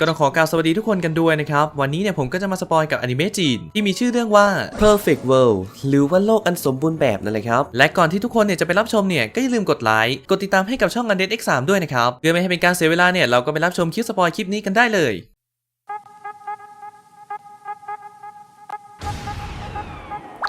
ก็ต้องขอกล่าวสวัสดีทุกคนกันด้วยนะครับ วันนี้เนี่ยผมก็จะมาสปอยกับอนิเมะจีน ที่มีชื่อเรื่องว่า Perfect World หรือว่าโลกอันสมบูรณ์แบบนั่นแหละครับ และก่อนที่ทุกคนเนี่ยจะไปรับชมเนี่ยก็อย่าลืมกดไลค์กดติดตามให้กับช่อง Undead X3 ด้วยนะครับเพื่อไม่ให้เป็นการเสียเวลาเนี่ยเราก็ไปรับชมคลิปสปอยคลิปนี้กันได้เลย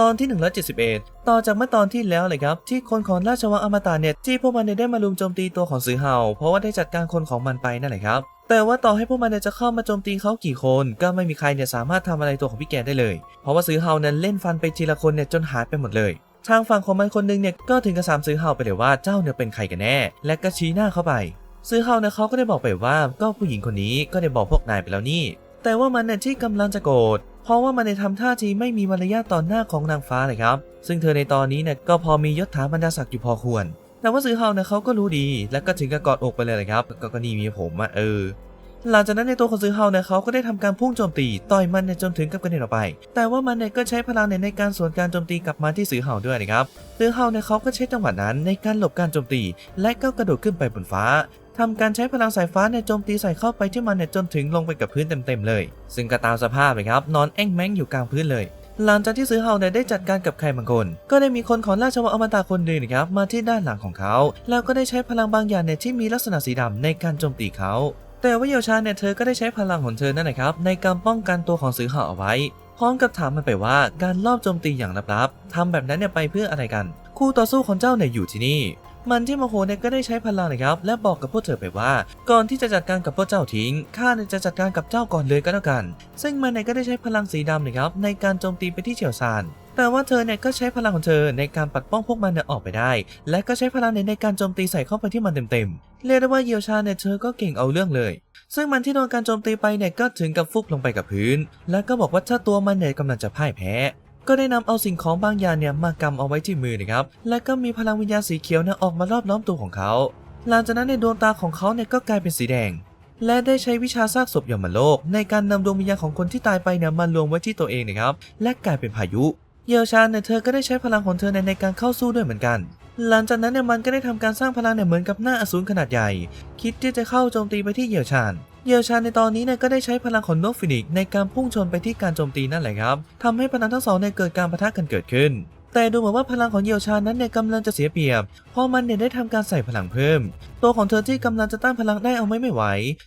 ตอนที่ 171 ต่อจากเมื่อตอนที่แล้วเลยครับ ที่คนของราชวังอมตะเนี่ยที่พวกมันเนี่ยได้มาลุมโจมตีตัวของสือเห่า เพราะว่าได้จัดการคนของมันไปนั่นแหละครับ แต่ว่าต่อให้พวกมันเนี่ยจะเข้ามาโจมตีเขากี่คน ก็ไม่มีใครเนี่ยสามารถทำอะไรตัวของพี่แกได้เลย เพราะว่าสือเห่านั้นเล่นฟันไปทีละคนเนี่ยจนหายไปหมดเลย ทางฝั่งของมันคนหนึงเนี่ยก็ถึงกับสามสือเห่าไปเลยว่าเจ้าเนี่ยเป็นใครกันแน่ และก็ชี้หน้าเข้าไปซื้อเฮาเนี่ยเขาก็ได้บอกไปว่าก็ผู้หญิงคนนี้ก็ได้บอกพวกนายไปแล้วนี่ แต่ว่ามันเนี่ยที่กำลังจะโกรธ เพราะว่ามันได้ทำท่าทีไม่มีมารยาทต่อหน้าของนางฟ้าเลยครับ ซึ่งเธอในตอนนี้เนี่ยก็พอมียศถาบรรดาศักดิ์อยู่พอควร แต่ว่าซื้อเฮาเนี่ยเขาก็รู้ดี และก็ถึงกับกอดอกไปเลยเลยครับ ก็ก็นี่มีผมอะเออ หลังจากนั้นในตัวของซื้อเฮาเนี่ยเขาก็ได้ทำการพุ่งโจมตีต่อยมันเนี่ยจนถึงกับกระเด็นออกไป แต่ว่ามันเนี่ยก็ใช้พลังเนี่ยในการสวนการโจมตีกลับมาที่ซื้อเฮาด้วยนะครับซื้อเฮาเนี่ยเขาก็ใช้จังหวะนั้นในการหลบการโจมตี และก็กระโดดขึ้นไปบนฟ้าทำการใช้พลังสายฟ้าเนี่ยโจมตีใส่เข้าไปที่มันเนี่ยจนถึงลงไปกับพื้นเต็มๆเลย ซึ่งก็ตามสภาพเลยครับนอนแอ่งแม้งอยู่กลางพื้นเลยหลังจากที่ซื้อเฮาเนี่ยได้จัดการกับใครบางคน ก็ได้มีคนของราชวังอมตะคนหนึ่งนะครับมาที่ด้านหลังของเขา แล้วก็ได้ใช้พลังบางอย่างเนี่ยที่มีลักษณะสีดำในการโจมตีเขา แต่ว่าเยาวชาเนี่ยเธอก็ได้ใช้พลังของเธอนั่นแหละครับในการป้องกันตัวของซื้อเห่าเอาไว้ พร้อมกับถามมันไปว่าการลอบโจมตีอย่างลับๆทำแบบนั้นเนี่ยไปเพื่ออะไรกันคู่ต่อสู้ของเจ้าเนี่ยอยู่ที่นี่ มันที่โมโหเนี่ยก็ได้ใช้พลังนะครับ และบอกกับพวกเธอไปว่า ก่อนที่จะจัดการกับพวกเจ้าทิ้งข้าเนี่ยจะจัดการกับเจ้าก่อนเลยก็แล้วกัน ซึ่งมันเนี่ยก็ได้ใช้พลังสีดำนะครับในการโจมตีไปที่เฉียวซานแต่ว่าเธอเนี่ยก็ใช้พลังของเธอในการปัดป้องพวกมันเนี่ยออกไปได้ และก็ใช้พลังเนี่ยในการโจมตีใส่เข้าไปที่มันเต็มๆ เรียกได้ว่าเยียวชาเนี่ยเธอก็เก่งเอาเรื่องเลย ซึ่งมันที่โดนการโจมตีไปเนี่ยก็ถึงกับฟุบลงไปกับพื้น แล้วก็บอกว่าถ้าตัวมันเนี่ยกำลังจะพ่ายแพ้ ก็ได้นำเอาสิ่งของบางอย่างเนี่ยมากำเอาไว้ที่มือนะครับ และก็มีพลังวิญญาณสีเขียวเนี่ยออกมารอบล้อมตัวของเขา หลังจากนั้นในดวงตาของเขาเนี่ยก็กลายเป็นสีแดง และได้ใช้วิชาซากศพยมโลก ในการนำดวงวิญญาณของคนที่ตายไปเนี่ยมารวมไว้ที่ตัวเองนะครับ และกลายเป็นพายุ เยลชาเนี่ยเธอก็ได้ใช้พลังของเธอในในการเข้าสู้ด้วยเหมือนกัน หลังจากนั้นเนี่ยมันก็ได้ทำการสร้างพลังเนี่ยเหมือนกับหน้าอสูรขนาดใหญ่ คิดที่จะเข้าโจมตีไปที่เยลชานเยลชานในตอนนี้เนี่ยก็ได้ใช้พลังของนกฟินิกในการพุ่งชนไปที่การโจมตีนั่นแหละครับทำให้พลังทั้งสองเนี่ยเกิดการปะทะกันเกิดขึ้น แต่ดูเหมือนว่าพลังของเยลชานนั้นเนี่ยกำลังจะเสียเปรียบ เพราะมันเนี่ยได้ทำการใส่พลังเพิ่ม ตัวของเธอที่กำลังจะต้านพลังได้เอาไม่ไม่ไหว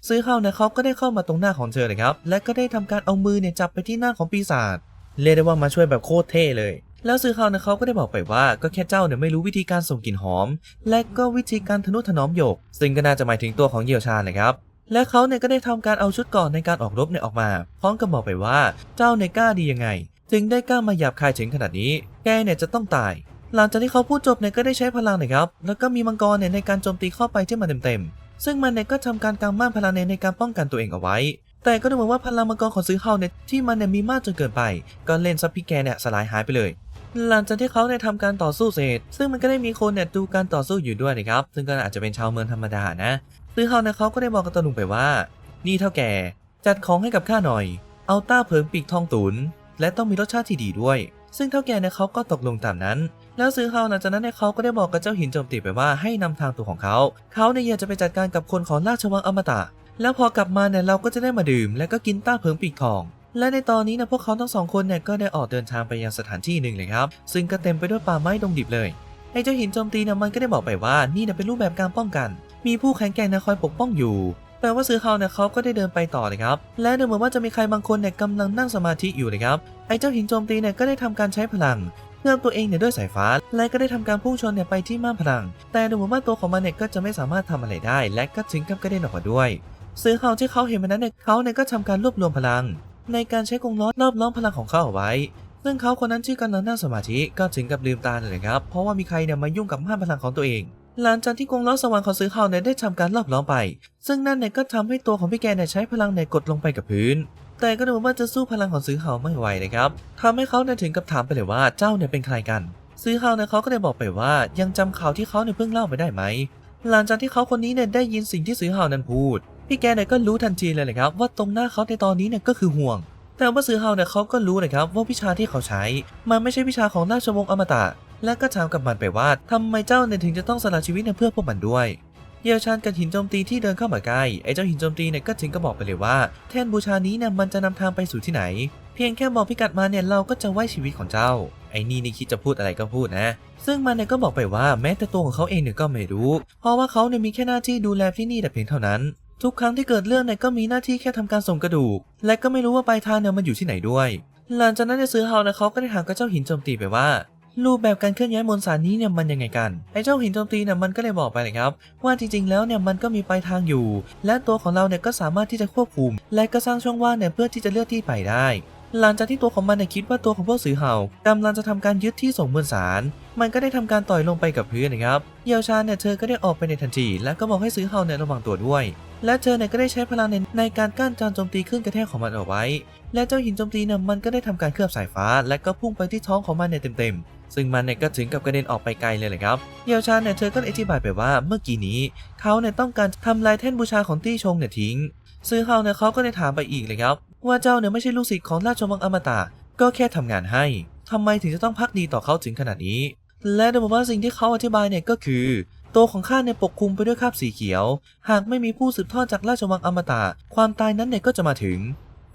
ซื้อเข้าเนี่ยเขาก็ได้เข้ามาตรงหน้าของเธอเลยครับ และก็ได้ทำการเอามือเนี่ยจับไปที่หน้าของปีศาจ เรียกได้ว่ามาช่วยแบบโคตรเท่เลย แล้วซื้อเขาเนี่ยเขาก็ได้บอกไปว่าก็แค่เจ้าเนี่ยไม่รู้วิธีการส่งกลิ่นหอม และก็วิธีการทนุถนอมหยก ซึ่งก็น่าจะหมายถึงตัวของเยียวชานะครับและเขาเนี่ยก็ได้ทำการเอาชุดก่อนในการออกรบเนี่ยออกมา พร้อมกับบอกไปว่าเจ้าเนี่ยกล้าดียังไง ถึงได้กล้ามาหยาบคายถึงขนาดนี้ แกเนี่ยจะต้องตาย หลังจากที่เขาพูดจบเนี่ยก็ได้ใช้พลังนะครับ แล้วก็มีมังกรเนี่ยในการโจมตีเข้าไปที่มันเต็มๆ ซึ่งมันเนี่ยก็ทำการกำม่านพลังเนี่ยในการป้องกันตัวเองเอาไว้ แต่ก็ดูเหมือนว่าพลังมังกรของซื้อเฮาเนี่ยที่มันเนี่ยมีมากจนเกินไป ก็เล่นซับพี่แกเนี่ยสลายหายไปเลย หลังจากที่เขาเนี่ยทำการต่อสู้เสร็จ ซึ่งมันก็ได้มีคนเนี่ยดูการต่อสู้อยู่ด้วยนะครับ ซึ่งก็อาจจะเป็นชาวเมืองธรรมดานะซื้อเฮาเนี่ยเขาก็ได้บอกกับตาลุงไปว่า นี่เท่าแก่จัดของให้กับข้าหน่อย เอาต้าเผิงปีกทองตุน และต้องมีรสชาติที่ดีด้วย ซึ่งเท่าแก่เนี่ยเขาก็ตกลงตามนั้น แล้วซื้อเฮาหลังจากนั้นเนี่ยเขาก็ได้บอกกับเจ้าหินโจมตีไปว่าให้นำทางตัวของเขา เขาเนี่ยอยากจะไปจัดการกับคนของราชวังอมตะ แล้วพอกลับมาเนี่ยเราก็จะได้มาดื่ม และก็กินต้าเผิงปีกทอง และในตอนนี้นะพวกเขาทั้งสองคนเนี่ยก็ได้ออกเดินทางไปยังสถานที่หนึ่งเลยครับ ซึ่งก็เต็มไปด้วยป่าไม้ดงดิบเลยไอ้เจ้าหินโจมตีเนี่ยมันก็ได้บอกไปว่านี่เนี่ยเป็นรูปแบบการป้องกัน มีผู้แข็งแกร่งนะคอยปกป้องอยู่แต่ว่าซื้อเขาเนี่ยเขาก็ได้เดินไปต่อเลยครับ และดูเหมือนว่าจะมีใครบางคนเนี่ยกำลังนั่งสมาธิอยู่เลยครับไอ้เจ้าหินโจมตีเนี่ยก็ได้ทำการใช้พลังเพื่อตัวเองเนี่ยด้วยสายฟ้า และก็ได้ทำการพุ่งชนเนี่ยไปที่ม่านพลัง แต่ดูเหมือนว่าตัวของมันเนี่ยก็จะไม่สามารถทำอะไรได้ และก็ถึงกับกระเด็นออกมาด้วยซื้อเขาที่เขาเห็นมันนั้นเนี่ยเขาเนี่ยก็ทำการรวบรวมพลัง ในการใช้กรงล้อรอบล้อมพลังของเขาเอาไว้ ซึ่งเขาคนนั้นที่อกำลังนั่งสมาธิก็ถึงกับลืมตาเลยครับ เพราะว่ามีใครเนี่ยมายุ่งกับม่านพลังของตัวเอง หลังจากที่กรงล้อสว่างของซื้อเขาเนี่ยได้ทำการรอบล้อมไป ซึ่งนั่นเนี่ยก็ทำให้ตัวของพี่แกเนี่ยใช้พลังเนี่ยกดลงไปกับพื้น แต่ก็ดูว่าจะสู้พลังของซื้อเฮาไม่ไหวเลยครับทำให้เขาเนี่ยถึงกับถามไปเลยว่าเจ้าเนี่ยเป็นใครกัน ซื้อเฮาเนี่ยเขาก็ได้บอกไปว่ายังจำข่าวที่เขาเนี่ยเพิ่งเล่าไปได้ไหมหลังจากที่เขาคนนี้เนี่ยได้ยินสิ่งที่ซื้อเฮานั้นพูด พี่แกเนี่ยก็รู้ทันทีเลยนะครับว่าตรงหน้าเขาในตอนนี้เนี่ยก็คือห่วง แต่ว่าซือเฮาเนี่ยเขาก็รู้นะครับว่าวิชาที่เขาใช้ มันไม่ใช่วิชาของราชวงศ์อมตะ และก็ถามกับมันไปว่าทำไมเจ้าเนี่ยถึงจะต้องสละชีวิตเพื่อพวกมันด้วยเยาวชาญกับหินโจมตีที่เดินเข้ามาใกล้ไอ้เจ้าหินโจมตีเนี่ยก็ถึงก็บอกไปเลยว่า แท่นบูชานี้เนี่ยมันจะนำทางไปสู่ที่ไหน เพียงแค่บอกพิกัดมาเนี่ยเราก็จะไว้ชีวิตของเจ้า ไอ้นี่นี่คิดจะพูดอะไรก็พูดนะ ซึ่งมันเนี่ยก็บอกไปว่าแม้แต่ตัวของเขาเองเนี่ยก็ไม่รู้ เพราะว่าเขาเนี่ยมีแค่หน้าที่ดูแลที่นี่แต่เพียงเท่านั้น ทุกครั้งที่เกิดเรื่องเนี่ยก็มีหน้าที่แค่ทำการส่งกระดูก และก็ไม่รู้ว่าปลายทางเนี่ยมันอยู่ที่ไหนด้วย หลังจากนั้นในซื้อเฮานะเขาก็ได้ถามกับเจ้าหินโจมตีไปว่ารูปแบบการเคลื่อนย้ายมวลสารนี้เนี่ยมันยังไงกัน ไอ้เจ้าหินโจมตีเนี่ยมันก็เลยบอกไปเลยครับ ว่าจริงๆ แล้วเนี่ยมันก็มีปลายทางอยู่ และตัวของเราเนี่ยก็สามารถที่จะควบคุม และก็สร้างช่องว่างเนี่ยเพื่อที่จะเลือกที่ไปได้ หลังจากที่ตัวของมันเนี่ยคิดว่าตัวของพวกสือเห่ากำลังจะทำการยึดที่ส่งมวลสาร มันก็ได้ทำการต่อยลงไปกับพื้นนะครับ เยาวชาเนี่ยเธอก็ได้ออกไปในทันที และก็บอกให้สือเห่าเนี่ยระวังตัวด้วย และเธอเนี่ยก็ได้ใช้พลังในในการกั้นการโจมตีขึ้นกระแทกของมันเอาไว้ และเจ้าหินโจมตีเนี่ยมันก็ได้ทำการเคลือบสายฟ้า และก็พุ่งไปที่ท้องของมันเนี่ยเต็มๆ ซึ่งมันเนี่ยก็ถึงกับกระเด็นออกไปไกลเลยแหละครับเยาวชาเนี่ยเธอก็อธิบายไปว่าเมื่อกี้นี้เขาเนี่ยต้องการทำลายแท่นบูชาของตี้ชงเนี่ยทิ้งซื้อเฮาเนี่ยเขาก็ได้ถามไปอีกเลยครับ ว่าเจ้าเนี่ยไม่ใช่ลูกศิษย์ของราชวังอมตะก็แค่ทำงานให้ทำไมถึงจะต้องพักดีต่อเขาถึงขนาดนี้ และดูเหมือนว่าสิ่งที่เขาอธิบายเนี่ยก็คือ ตัวของข้าเนี่ยปกคลุมไปด้วยคราบสีเขียว หากไม่มีผู้สืบทอดจากราชวังอมตะ ความตายนั้นเนี่ยก็จะมาถึง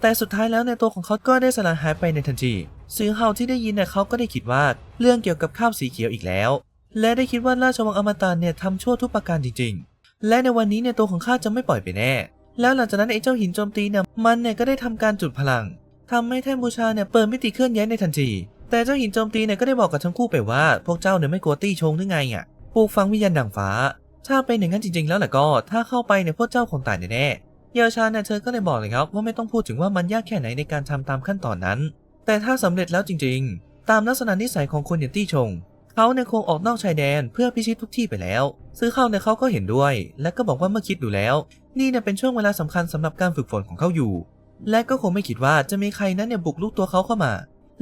แต่สุดท้ายแล้วในตัวของเขาก็ได้สลายหายไปในทันทีซื้อเฮาที่ได้ยินเนี่ยเขาก็ได้คิดว่าเรื่องเกี่ยวกับข้าวสีเขียวอีกแล้ว และได้คิดว่าราชวังอมตะเนี่ยทำชั่วทุกประการจริง ๆ และในวันนี้เนี่ยตัวของข้าจะไม่ปล่อยไปแน่ แล้วหลังจากนั้นไอ้เจ้าหินโจมตีเนี่ยมันเนี่ยก็ได้ทำการจุดพลังทำให้แท่นบูชาเนี่ยเปิดมิติเคลื่อนย้ายในทันที แต่เจ้าหินโจมตีเนี่ยก็ได้บอกกับทั้งคู่ไปว่า พวกเจ้าเนี่ยไม่กลัวตี้ชงหรือไงอะ ปลูกฝังวิญญาณดังฟ้า ถ้าเป็นอย่างนั้นจริง ๆ แล้วล่ะก็ถ้าเข้าไปเนี่ยพวกเจ้าคงตายแน่ๆเยาวชาเนี่ยเธอก็เลยบอกเลยครับว่าไม่ต้องพูดถึงว่ามันยากแค่ไหนในการทำตามขั้นตอนนั้น แต่ถ้าสำเร็จแล้วจริง ๆ ตามลักษณะนิสัยของคนอย่างตี้ชงเขาเนี่ยคงออกนอกชายแดนเพื่อพิชิตทุกที่ไปแล้ว ซื้อเข้าเนี่ยเขาก็เห็นด้วย และก็บอกว่าเมื่อคิดดูแล้ว นี่เนี่ยเป็นช่วงเวลาสำคัญสำหรับการฝึกฝนของเขาอยู่ และก็คงไม่คิดว่าจะมีใครนั้นเนี่ยบุกลุกตัวเขาเข้ามา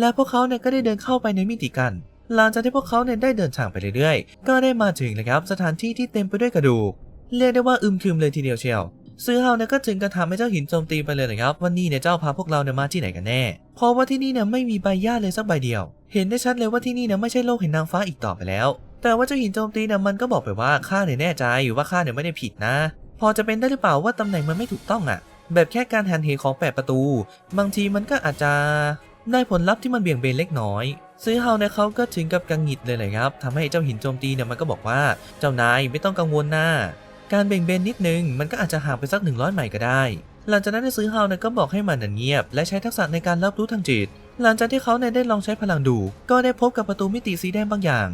และพวกเขาเนี่ยก็ได้เดินเข้าไปในมิติกัน หลังจากที่พวกเขาเนี่ยได้เดินทางไปเรื่อยๆ ก็ได้มาถึงนะครับสถานที่ที่เต็มไปด้วยกระดูก เรียกได้ว่าอึมครึมเลยทีเดียวเชียวซื้อเฮาเนี่ยก็ถึงกระทำให้เจ้าหินโจมตีไปเลยนะครับว่านี่เนี่ยเจ้าพาพวกเราเนี่ยมาที่ไหนกันแน่ เพราะว่าที่นี่เนี่ยไม่มีใบหญ้าเลยสักใบเดียว เห็นได้ชัดเลยว่าที่นี่เนี่ยไม่ใช่โลกแห่งนางฟ้าอีกต่อไปแล้ว แต่ว่าเจ้าหินโจมตีเนี่ยมันก็บอกไปว่าข้าเนี่ยแน่ใจอยู่ว่าข้าเนี่ยไม่ได้ผิดนะ พอจะเป็นได้หรือเปล่าว่าตำแหน่งมันไม่ถูกต้องอะ่ะ แบบแค่การหันเหของแปดประตู บางทีมันก็อาจจะ ได้ผลลัพธ์ที่มันเบี่ยงเบนเล็กน้อย ซื้อเฮาเนี่ยเขาก็ถึงกับกังหิดเลยเลยครับทำให้เจ้าหินโจมตีเนี่ยมันก็บอกว่าเจ้านายไม่ต้องกังวลนะการเบี่ยงเบนนิดนึงมันก็อาจจะห่างไปสัก 100ไมล์ก็ได้ หลังจากนั้นซื้อเฮาเนี่ยก็บอกให้มันเงียบ และใช้ทักษะในการรับรู้ทางจิต หลังจากที่เขาเนี่ยได้ลองใช้พลังดู ก็ได้พบกับประตูมิติสีแดงบางอย่าง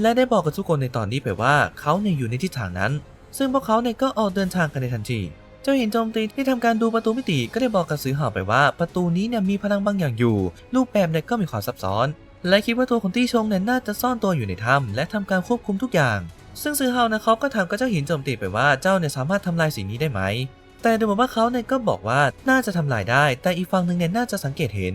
และได้บอกกับทุกคนในตอนนี้ไปว่าเขาเนี่ยอยู่ในทิศทางนั้น ซึ่งพวกเขาเนี่ยก็ออกเดินทางกันในทันที เจ้าหินโจมตีที่ทำการดูประตูมิติก็ได้บอกกับซื้อเห่าไปว่า ประตูนี้เนี่ยมีพลังบางอย่างอยู่ รูปแบบเนี่ยก็มีความซับซ้อน และคิดว่าตัวของตี้ชงเนี่ยน่าจะซ่อนตัวอยู่ในถ้ำและทำการควบคุมทุกอย่าง ซึ่งซื้อเฮานะเขาก็ถามกับเจ้าหินโจมตีไปว่าเจ้าเนี่ยสามารถทำลายสิ่งนี้ได้ไหมแต่ดูเหมือนว่าเขาเนี่ยก็บอกว่าน่าจะทำลายได้ แต่อีกฝั่งหนึ่งเนี่ยน่าจะสังเกตเห็น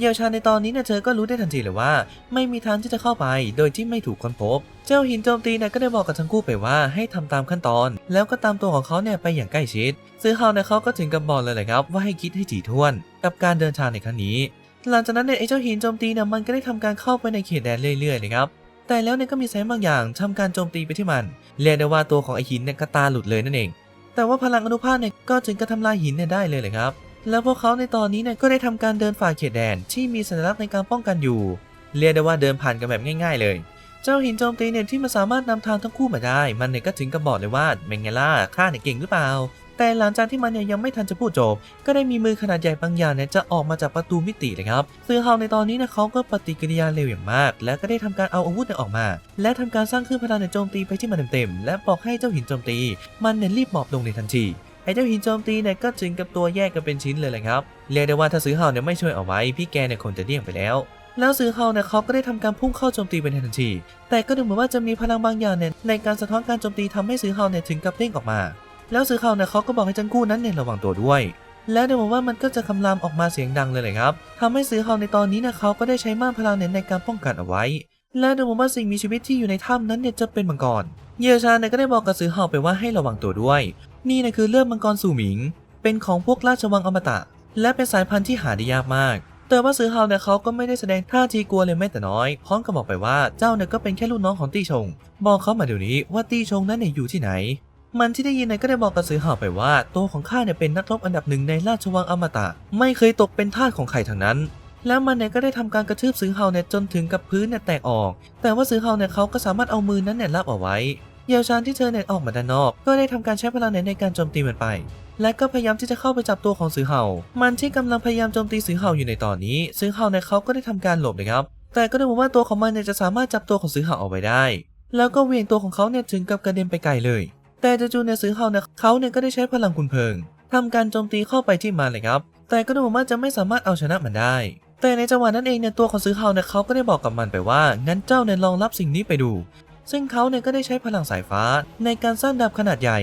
เยาวชาญในตอนนี้เนี่ยเธอก็รู้ได้ทันทีเลยว่า ไม่มีทางที่จะเข้าไป โดยที่ไม่ถูกค้นพบ เจ้าหินโจมตีเนี่ยก็ได้บอกกับทั้งคู่ไปว่าให้ทำตามขั้นตอน แล้วก็ตามตัวของเขาเนี่ยไปอย่างใกล้ชิดซื้อเฮาเนี่ยเขาก็ถึงกับบอกเลยแหละครับ ว่าให้คิดให้ถี่ถ้วน กับการเดินทางในครั้งนี้ หลังจากนั้นเนี่ยไอ้เจ้าหินโจมตีเนี่ยมันก็ได้ทำการเข้าไปในเขตแดนเรื่อยๆเลยครับแต่แล้วเนี่ยก็มีแสงบางอย่างทำการโจมตีไปที่มันเรียกได้ว่าตัวของไอ้หินเนี่ยก็ตาหลุดเลยนั่นเองแต่ว่าพลังอนุภาคเนี่ยก็ถึงกับทำลายหินเนี่ยได้เลยเลยครับ แล้วพวกเขาในตอนนี้เนี่ยก็ได้ทำการเดินฝ่าเขตแดนที่มีสัญลักษณ์ในการป้องกันอยู่ เรียกได้ว่าเดินผ่านกันแบบง่าย ๆ เลย เจ้าหินโจมตีเนี่ยที่มันสามารถนำทางทั้งคู่มาได้ มันเนี่ยก็ถึงกับบอกเลยว่าเมงไงล่าข้าเนี่ยเก่งหรือเปล่า แต่หลังจากที่มันเนี่ยยังไม่ทันจะพูดจบ ก็ได้มีมือขนาดใหญ่บางอย่างเนี่ยจะออกมาจากประตูมิติเลยครับซึ่งเฮาในตอนนี้เนี่ยเขาก็ปฏิกิริยาเร็วอย่างมาก และก็ได้ทำการเอาอาวุธเนี่ยออกมา และทำการสร้างขึ้นพลังในยโจมตีไปที่มันเต็มๆและบอกให้เจ้าหินโจมตี มันเนี่ยรีบหมอบลงในทันที เจ้าหินโจมตีเนี่ยก็ถึงกับตัวแยกกันเป็นชิ้นเลยแหละครับ เรียกได้ว่าถ้าซื้อเฮาเนี่ยไม่ช่วยเอาไว้พี่แกเนี่ยคงจะเดี่ยงไปแล้ว แล้วซื้อเฮาเนี่ยเขาก็ได้ทำการพุ่งเข้าโจมตีไปในทันที แต่ก็ดูเหมือนว่าจะมีพลังบางอย่างเนี่ยในการสะท้อนการโจมตีทำให้ซื้อเฮาเนี่ยถึงกับเด้งออกมา แล้วซื้อเฮาเนี่ยเขาก็บอกให้จังกู้นั้นเนี่ยระวังตัวด้วย และดูเหมือนว่ามันก็จะคำรามออกมาเสียงดังเลยเลยครับทำให้สือเห่าในตอนนี้เนี่ยเขาก็ได้ใช้ม่านพลังเนี่ยในการป้องกันเอาไว้ และดูเหมือนว่าสิ่งมีชีวิตที่อยู่ในถ้ำนั้นเนี่ยจะเป็นมังกร เยชาเนี่ยก็ได้บอกกับสือเห่าไปว่าให้ระวังตัวด้วยนี่นะคือเลือดมังกรสู่หมิง เป็นของพวกราชวังอมตะ และเป็นสายพันธุ์ที่หาได้ยากมาก แต่ว่าสือเฮาเนี่ยเขาก็ไม่ได้แสดงท่าทีกลัวเลยแม้แต่น้อย พร้อมกับบอกไปว่าเจ้าเนี่ยก็เป็นแค่ลูกน้องของตี้ชง บอกเขามาเดี๋ยวนี้ว่าตี้ชงนั้นเนี่ยอยู่ที่ไหน มันที่ได้ยินเนี่ยก็ได้บอกกับสือเห่าไปว่า ตัวของข้าเนี่ยเป็นนักรบอันดับหนึ่งในราชวังอมตะ ไม่เคยตกเป็นทาสของใครทั้งนั้นแล้วมันเนี่ยก็ได้ทำการกระทืบสือเห่าเนี่ยจนถึงกับพื้นเนี่ยแตกออก แต่ว่าสือเห่าเนี่ยเขาก็สามารถเอามือนั้นเนี่ยรับเอาไว้ เยาวชานที่เธอเนี่ยออกมาด้านนอก ก็ได้ทำการใช้พลังเนี่ยในการโจมตีมันไป และก็พยายามที่จะเข้าไปจับตัวของสือเห่า มันที่กำลังพยายามโจมตีสือเห่าอยู่ในตอนนี้สือเห่าเนี่ยเขาก็ได้ทำการหลบนะครับ แต่ก็ดูเหมือนว่าตัวของมันเนี่ยจะสามารถจับตัวของสือเห่าเอาไว้ได้ แล้วก็เวียงตัวของเขาเนี่ยถึงกับกระเด็นไปไกลเลย แต่จู่ๆเนี่ยสือเห่าเนี่ยเขาเนี่ยก็ได้ใช้พลังคุณเพลิงทำการโจมตีเข้าไปที่มันเลยครับ แต่ก็ดูเหมือนว่าจะไม่สามารถเอาชนะมันได้แต่ในจังหวะนั้นเองเนี่ยตัวของสือเห่าเนี่ยเขาก็ได้บอกกับมันไปว่า งั้นเจ้าเนี่ยลองรับสิ่งนี้ไปดู ซึ่งเขาเนี่ยก็ได้ใช้พลังสายฟ้าในการสร้างดาบขนาดใหญ่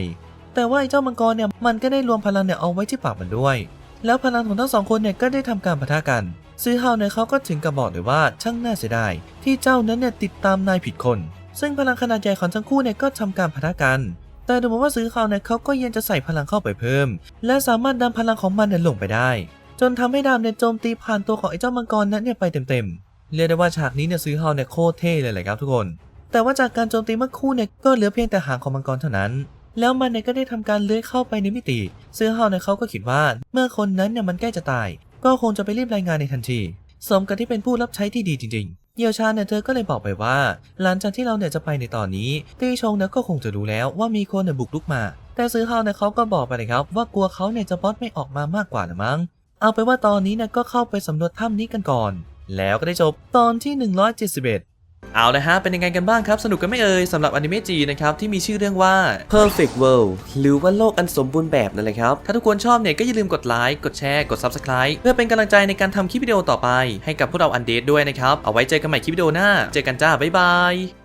แต่ว่าไอ้เจ้ามังกรเนี่ยมันก็ได้รวมพลังเนี่ยเอาไว้ที่ปากมันด้วย แล้วพลังของทั้งสองคนเนี่ยก็ได้ทำการปะทะกันซื้อเฮาเนี่ยเขาก็ถึงกับบอกเลยว่าช่างน่าเสียดายที่เจ้านั้นเนี่ยติดตามนายผิดคน ซึ่งพลังขนาดใหญ่ของทั้งคู่เนี่ยก็ทำการปะทะกันแต่ดูเหมือนว่าซื้อเฮาเนี่ยเขาก็ยังจะใส่พลังเข้าไปเพิ่ม และสามารถดันพลังของมันเนี่ยลงไปได้ จนทำให้ดาบเนี่ยโจมตีผ่านตัวของไอ้เจ้ามังกรนั้นเนี่ยไปเต็มๆเรียกได้ว่าฉากนี้เนี่ยซื้อเฮาเนี่ยโคตรเท่เลยแหละครับทุกคน แต่ว่าจากการโจมตีเมื่อคู่เนี่ยก็เหลือเพียงแต่หางของมังกรเท่านั้น แล้วมันเนี่ยก็ได้ทำการเลื้อยเข้าไปในมิติเสื้อเฮาเนี่ยเขาก็คิดว่า เมื่อคนนั้นเนี่ยมันใกล้จะตาย ก็คงจะไปรีบรายงานในทันทีสมกับที่เป็นผู้รับใช้ที่ดีจริงๆ เยียวชาเนี่ยเธอก็เลยบอกไปว่า หลังจากที่เราเนี่ยจะไปในตอนนี้ตี้ชงเนี่ยก็คงจะรู้แล้วว่ามีคนเนี่ยบุกลุกมา แต่ซื้อเฮาเนี่ยเขาก็บอกไปเลยครับ ว่ากลัวเขาเนี่ยจะบอสไม่ออกมามากกว่านะมั้ง เอาไปนว่าตอนนี้เนี่ยก็เข้าไปสำรวจถ้ำนี้กันก่อน แล้วก็ได้จบตอนที่ 171 เอาละฮะ เป็นยังไงกันบ้างครับ สนุกกันไม่เอ่ยสำหรับอนิเมะจีนะครับ ที่มีชื่อเรื่องว่า Perfect World หรือว่าโลกอันสมบูรณ์แบบนั่นแหละครับ ถ้าทุกคนชอบเนี่ย ก็อย่าลืมกดไลค์ กดแชร์ กด Subscribe เพื่อเป็นกำลังใจในการทำคลิปวิดีโอต่อไป ให้กับพวกเราอันเดทด้วยนะครับ เอาไว้เจอกันใหม่คลิปวิดีโอหน้า เจอกันจ้า บ๊ายบาย